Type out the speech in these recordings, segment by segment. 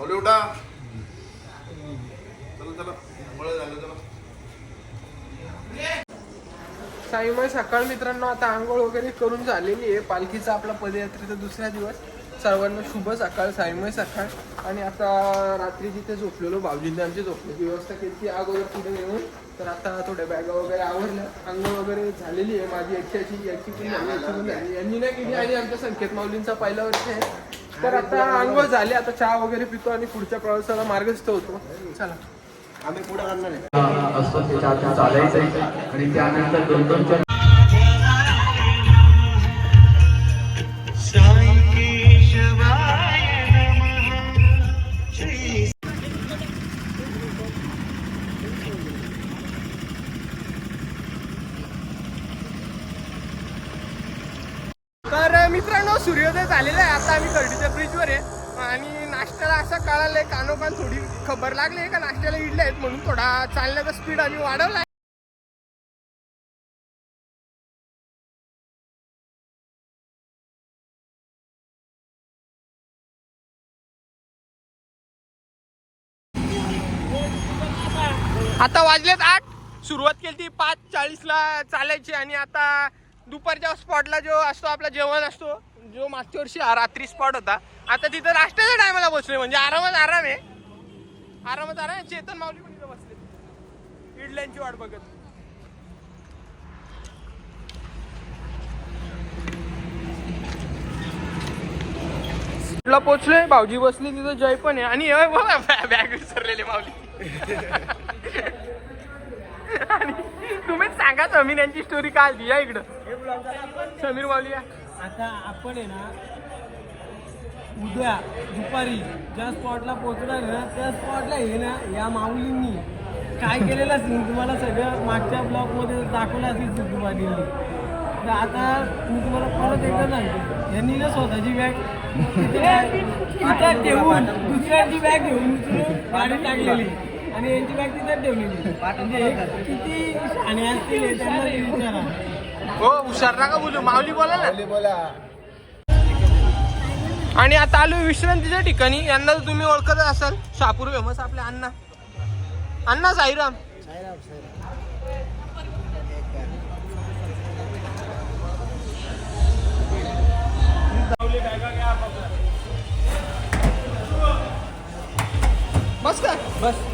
ओले उठा. चला चला. मुळे झालं चला. साईमय सकाळ मित्रांनो आता आंघोळ वगैरे करून झालेली आहे. पालखीचा आपला पदयात्रेचा दुसरा दिवस. सर्वांना शुभ सकाळ साईमय सकाळ. आणि आता रात्री जिथे झोपलेलो बावजींनी आमची झोपण्याची व्यवस्था केली ती अगोदर तिथे नेऊन तर आता थोड्या बॅगा वगैरे आवरल्या. आंघोळ वगैरे झालेली आहे. माझी एकट्याची याची पण झाली याची पण झाली. यांनी नाही केली. आणि आमच्या संकेत माऊलींचा पहिला वर्ष आहे. तर आता आंघोळ झाली आता चहा वगैरे पितो आणि पुढच्या प्रवासाला मार्गस्थ होतो. चला. आम्ही पुढे करणार आहे. चालायचं आहे आणि त्यानंतर दोन दोन सूर्योदय झालेला आहे. आता आम्ही कर्डीच्या ब्रिजवर आहे. आणि नाश्त्याला असं कळालंय कानोकान थोडी खबर लागली का? नाश्त्याला इडले आहेत म्हणून थोडा चालण्याचा स्पीड आम्ही वाढवलाय. आता वाजलेत आठ. सुरुवात केली ती पाच चाळीसला चालायची आणि आता दुपारच्या स्पॉटला जो असतो आपला जेवण असतो जो मागच्या वर्षी रात्री स्पॉट होता आता तिथं नाश्त्याच्या टायमाला बसले म्हणजे आरामात आराम आहे. आरामात आराम आहे. चेतन माऊली पण तिथं बसले इडल्यांची वाट बघत. ला पोचलोय भाऊजी बसले तिथं जय पण आहे. आणि बघा बॅग विसरलेली माऊली. आणि तुम्हीच सांगा समीर यांची स्टोरी काय आली या इकडं. समीर माऊली या. आता आपण आहे ना उद्या दुपारी ज्या स्पॉटला पोहोचणार ना त्या स्पॉटला हे ना या माऊलींनी. काय केलेलं असेल तुम्हाला सगळं मागच्या ब्लॉकमध्ये दाखवलं असेल सिद्धूपाटींनी तर आता मी तुम्हाला परत एकदा सांगतो यांनी ना स्वतःची बॅग तिथं ठेवून दुसऱ्यांची बॅग घेऊन गाडीत टाकलेली. आणि यांची बॅग तिथं ठेवलेली. म्हणजे किती शाणे असतील त्यांना विचारा. हो हुशार नका बोलू. माऊली बोला ना. आणि आता आलो विश्रांतीच्या ठिकाणी. यांना तर तुम्ही ओळखत असाल. शापूर फेमस आपले अण्णा. अण्णा साईराम. बस का? बस.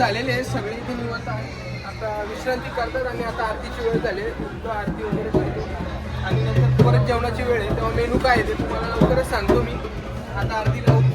झालेले आहेत सगळे इथे निवंत आहे. आता विश्रांती करतात आणि आता आरतीची वेळ झाली आहे. तो आरती वगैरे करतो. आणि नंतर परत जेवणाची वेळ आहे तेव्हा मेनू काय आहे ते तुम्हाला लवकरच सांगतो मी. आता आरती लावून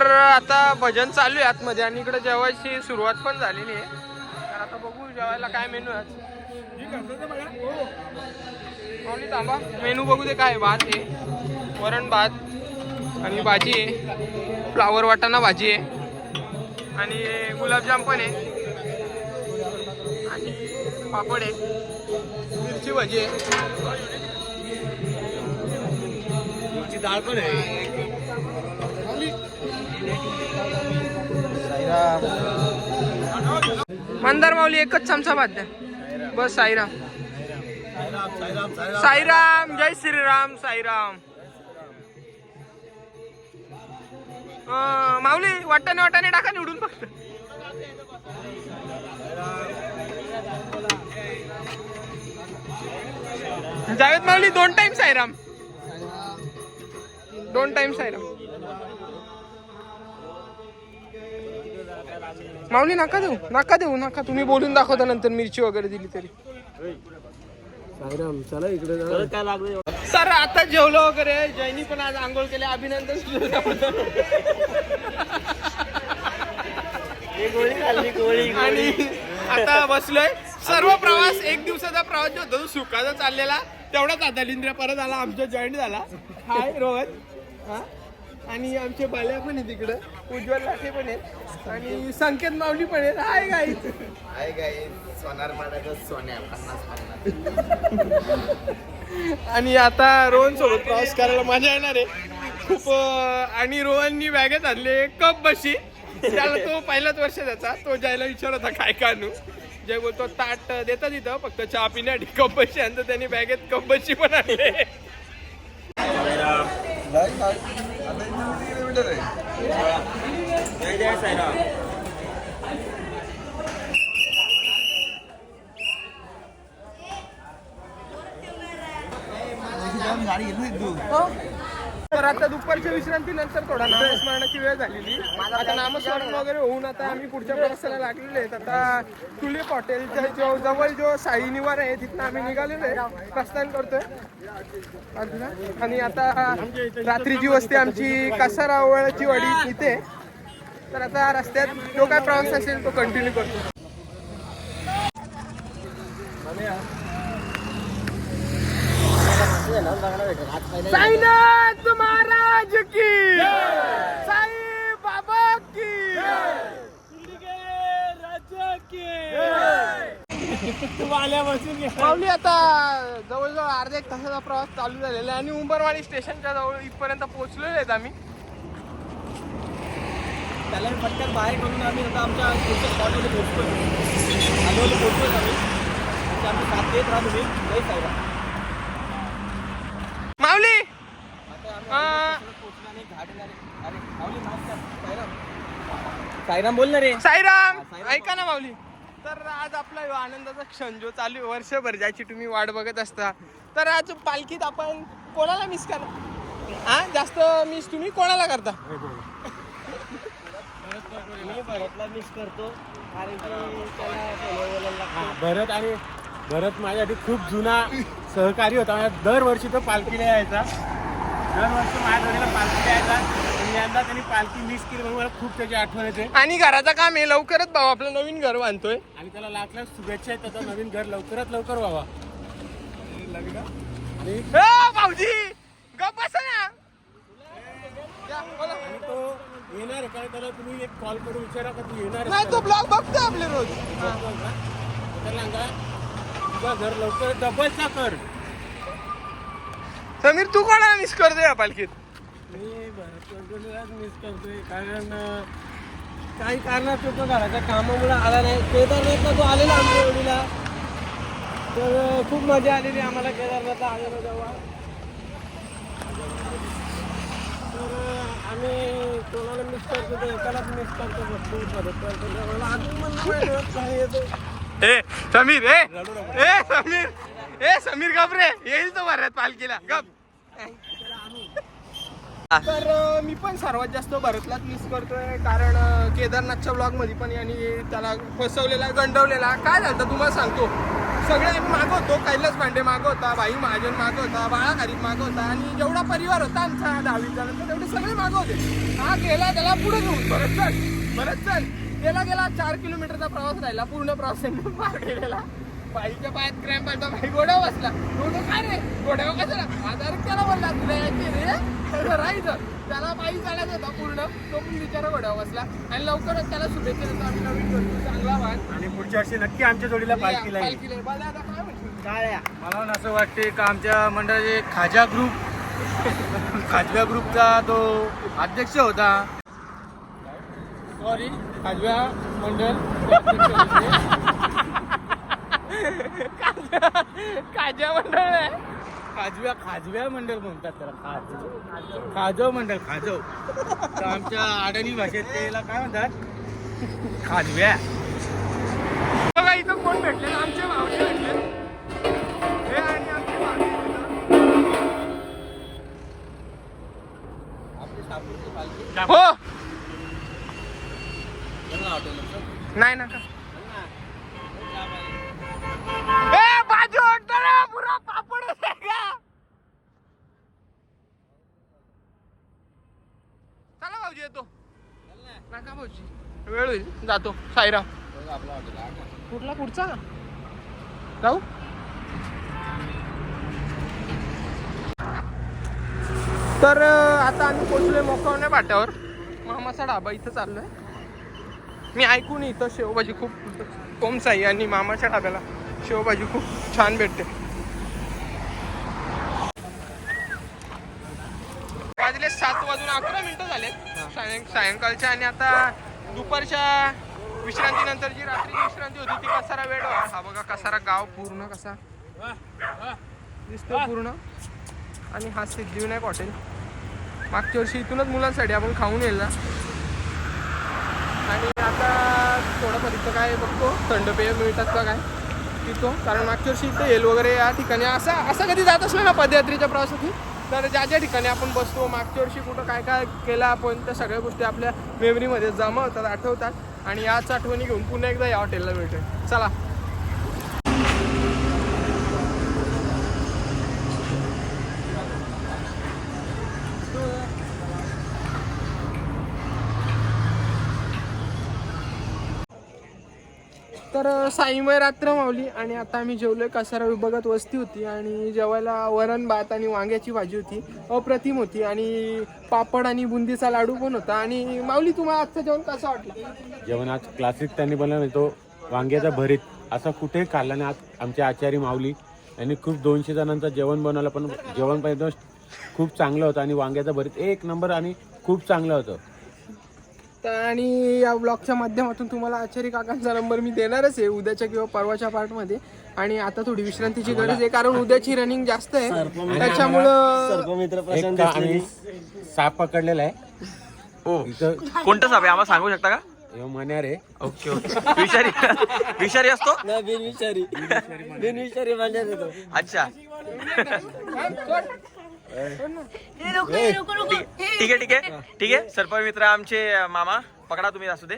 तर आता भजन चालू आहे आतमध्ये आणि इकडे जेवायची सुरुवात पण झालेली आहे. तर आता बघू जेवायला काय मेनू आहे. थांबा. मेनू बघू दे काय भात आहे वरण भात आणि भाजी आहे. फ्लावर वाटाणा भाजी आहे. आणि गुलाबजाम पण आहे. आणि पापड आहे. मिरची भाजी आहे. डाळ पण आहे. मंदार माऊली एकच चमचा भात द्या. बस साईराम. साईराम जय श्रीराम साईराम. अं, माऊली वाटाने वाटाने टाका निवडून फक्त. जावेद माऊली दोन टाइम साईराम. दोन टाइम साईराम. माऊली नका देऊ नका देऊ नका. तुम्ही बोलून दाखवता नंतर मिरची वगैरे दिली तरी. सर आता जेवलो वगैरे. जैनी पण आज आंघोळ केले. अभिनंदन आणि आता बसलोय. सर्व प्रवास एक दिवसाचा प्रवास जो होता तो सुखाचा चाललेला. तेवढाच आता लिंद्र परत आला आमच्या जॉईन झाला. हाय रोहन. हा? आणि आमचे बाल्या पण आहे तिकडं उज्ज्वल लाटे पण आहेत. आणि संकेत माऊली पण आहेत. हाय गाई आहे काय सोनार पाड्याचं सोन्या पन्नास पन्नास. आणि आता रोहन सोबत प्रवास करायला मजा येणार आहे. खूप अं, आणि रोहननी बॅगेत आणले कप बशी. त्याला तो पहिलाच वर्ष त्याचा. तो जायला विचारत होता काय का आणू जय बोलतो ताट देतात इथं. फक्त चहा पिण्यासाठी कप बशी आणि त्याने बॅगेत कप बशी पण आणले. किलोमीटर आहे जय जय साईराम गाडी घेतली तू तर आता दुपारच्या विश्रांतीनंतर थोडा नामस्मरणाची वेळ झालेली. आता नामस्मरण वगैरे होऊन आता आम्ही पुढच्या प्रवासाला लागलेले आहेत. आता तुलिप हॉटेलच्या जो जवळ जो साई निवार आहे तिथनं आम्ही निघालेलो आहे. प्रस्थान करतोय. आणि आता रात्रीची वस्ती आमची कासारावळची वाडी इथे तर आता रस्त्यात जो काय प्रवास असेल तो कंटिन्यू करतो. साईनाथ महाराज की साई बाबा की माऊली आता जवळजवळ अर्धा एक तासाचा प्रवास चालू झालेला आहे आणि उंबरवाडी स्टेशनच्या जवळ इथपर्यंत पोहोचलेलो आहेत आम्ही. त्याला पटकन बाहेर करून आम्ही आता आमच्या पुढच्या स्पॉटमध्ये पोहोचतो आलोले पोहोचतोय आम्ही. आम्ही साथ देत राहतो मी जय साईराम माऊली आता आम्ही अं, पोहोचल्याने घाट येणारे अरे माऊली माफ कर साईराम बोल ना रे. साईराम ऐका ना माऊली. तर आज आपला आनंदाचा क्षण जो चालू आहे वर्षभर ज्याची तुम्ही वाट बघत असता. तर आज पालखीत आपण कोणाला मिस करा हा जास्त मिस तुम्ही कोणाला करता? मी भरतला मिस करतो कारण की त्याला. भरत आणि भरत माझ्यासाठी खूप जुना सहकारी होता. माझ्या दरवर्षी तो पालखीला यायचा. दरवर्षी माझ्या पालखीला यायचा. आणि यंदा त्यांनी पालखी मिस केली म्हणून मला खूप त्याची आठवण येते. आणि घराचं काम आहे लवकरच भाऊ आपलं नवीन घर बांधतोय. आणि त्याला लाख लाख शुभेच्छा आहेत त्याचं नवीन घर लवकरात लवकर व्हावा. आणि ए, भाऊजी गप बसा ना. या, बोला. आणि तो येणार आहे का त्याला तुम्ही एक कॉल करून विचारा का तू येणार नाही तो ब्लॉग बघतो आपले रोज. त्याला सांगा तुझं घर लवकर डबलचा कर. समीर तू कोणाला मिस करतोय या पालखीत? मी भरत मिस करतोय कारण काही कारणास्तव तो घराच्या कामामुळे आला नाही. केदारनाथला तो आलेला आमच्या एवढीला. तर खूप मजा आलेली आम्हाला केदारनाथला आलेलो तेव्हा तर आम्ही कोणाला मिस करतो तर एकालाच मिस करतो भरपूर भरत करतो मला अजून काय येतो ए समीर ए ए समीर ए समीर गप रे. येईल तो भरत पालखीला. गप. तर मी पण सर्वात जास्त भरतलाच मिस करतोय. कारण केदारनाथच्या ब्लॉगमध्ये पण यांनी त्याला फसवलेला गंडवलेला. काय झालं तुम्हाला सांगतो. सगळे मागवतो कैलास पांडे मागवता भाई महाजन मागवता होता बाळा खारीक मागवता होता आणि जेवढा परिवार होता आमचा दहावी जणांचा तेवढे सगळे मागवते हा गेला त्याला पुढे घेऊन. परत चल बरंच चल. गेला गेला चार किलोमीटरचा प्रवास राहिला पूर्ण प्रवास त्यांनी पार केलेला बाईच्या पायात क्रॅम्प आलता बाई गोड्यावर बसला. गोडं काय रे? गोड्यावर कशाला आधार त्याला बोलला तुला यायचे रे? राहायचं त्याला बाई चालायचं होता पूर्ण. तो पण बिचारा गोड्यावर बसला. आणि लवकरच त्याला शुभेच्छा देतो आम्ही नवीन करतो चांगला वाहन आणि पुढच्या वर्षी नक्की आमच्या जोडीला पालखीला येईल. पालखीला बाळा, आता काय? मला पण असं वाटते का आमच्या मंडळाचे खाजा ग्रुप खाजव्या ग्रुपचा तो अध्यक्ष होता. सॉरी खाजव्या मंडळ. काज्या मंडळ आहे. खाजव्या खाजव्या मंडळ म्हणतात त्याला खाज खाजव मंडळ खाजव तर आमच्या अडाणी भाषेत त्याला काय म्हणतात? खाजव्या बघा इथं कोण भेटले आमचे मावळे भेटले हे आणि आमचे मावळे हो. नाही नका ए बाजू वाटतो रे पुरा पापड आहे का चला भाऊजी येतो पोहोचू वेळ होईल. जातो. साईराम. कुठला पुढचा? जाऊ. तर आता आम्ही पोचलोय मोकावण्या पाट्यावर मामाचा ढाबा इथं चाललोय. मी ऐकून इथं शेवभाजी खूप ओमसाई आणि मामाच्या ढाब्याला शेवभाजी खूप छान भेटते. सायंकाळच्या आणि आता दुपारच्या विश्रांतीनंतर जी रात्री विश्रांती होती ती कसारा वेळ हा बघा कसारा गाव पूर्ण कसा. दिसतो पूर्ण. आणि हा सिद्धिविनायक हॉटेल. मागच्या वर्षी इथूनच मुलांसाठी आपण खाऊन येईल ना आणि आता थोडंफार इथं काय बघतो. थंड पेय मिळतात का काय? तिथं. कारण मागच्या वर्षी इथं येल वगैरे या ठिकाणी असं असं कधी जात असलं ना पदयात्रेच्या प्रवासात तर ज्या ज्या ठिकाणी आपण बसतो मागच्या वर्षी कुठं काय काय केलं आपण त्या सगळ्या गोष्टी आपल्या मेमरीमध्ये जमा होतात आठवतात. आणि याच आठवणी घेऊन पुन्हा एकदा या हॉटेलला भेटेल चला. तर साईमय रात्र मावली आणि आता आम्ही जेवलोय कसारा विभागात वस्ती होती आणि जेवायला वरण भात आणि वांग्याची भाजी होती. अप्रतिम होती आणि पापड आणि बुंदीचा लाडू पण होता. आणि माऊली तुम्हाला आजचं जेवण कसं वाटलं? जेवण आज क्लासिक त्यांनी बनवलं तो वांग्याचा भरीत असं कुठेही खाल्ला नाही. आज आमच्या आचारी माऊली यांनी खूप दोनशे जणांचं जेवण बनवलं पण जेवण पण एकदम खूप चांगलं होतं आणि वांग्याचं भरीत एक नंबर आणि खूप चांगलं होतं. तर आणि या ब्लॉगच्या माध्यमातून तुम्हाला आचार्य काकांचा नंबर मी देणारच आहे उद्याच्या किंवा परवाच्या पार्टमध्ये आणि आता थोडी विश्रांतीची गरज आहे कारण उद्याची रनिंग जास्त आहे. त्याच्यामुळं एक का आम्ही साप पकडलेला आहे. हो कोणतं साप आहे? आम्हाला सांगू शकता का? मण्यार आहे. Okay okay. विषारी विषारी असतो? बिनविषारी. बिनविषारी येतो अच्छा. ठीक आहे ठीक आहे ठीक आहे सरपंच मित्र आमचे मामा पकडा तुम्ही असू दे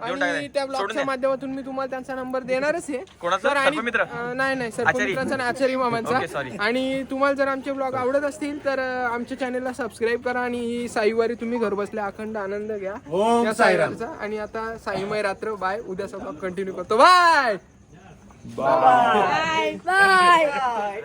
देऊन टाका आणि नाही. त्या सोडून ब्लॉगच्या. माध्यमातून मी तुम्हाला त्यांचा नंबर देणारच आहे कोणाचा? तर आणि- सर्पमित्र? अं, नाही नाही आचारी? सर्पमित्रांचा नाही आचारी मामांचा sorry. आणि तुम्हाला जर आमचे ब्लॉग आवडत असतील तर अं, आमच्या चॅनेलला सबस्क्राईब करा आणि ही साईवारी तुम्ही घर बसल्या अखंड आनंद घ्या ओम या साईराम. साईवारीचा. आणि आता साईमय रात्र बाय उद्याचा ब्लॉग कंटिन्यू करतो बाय बाय बाय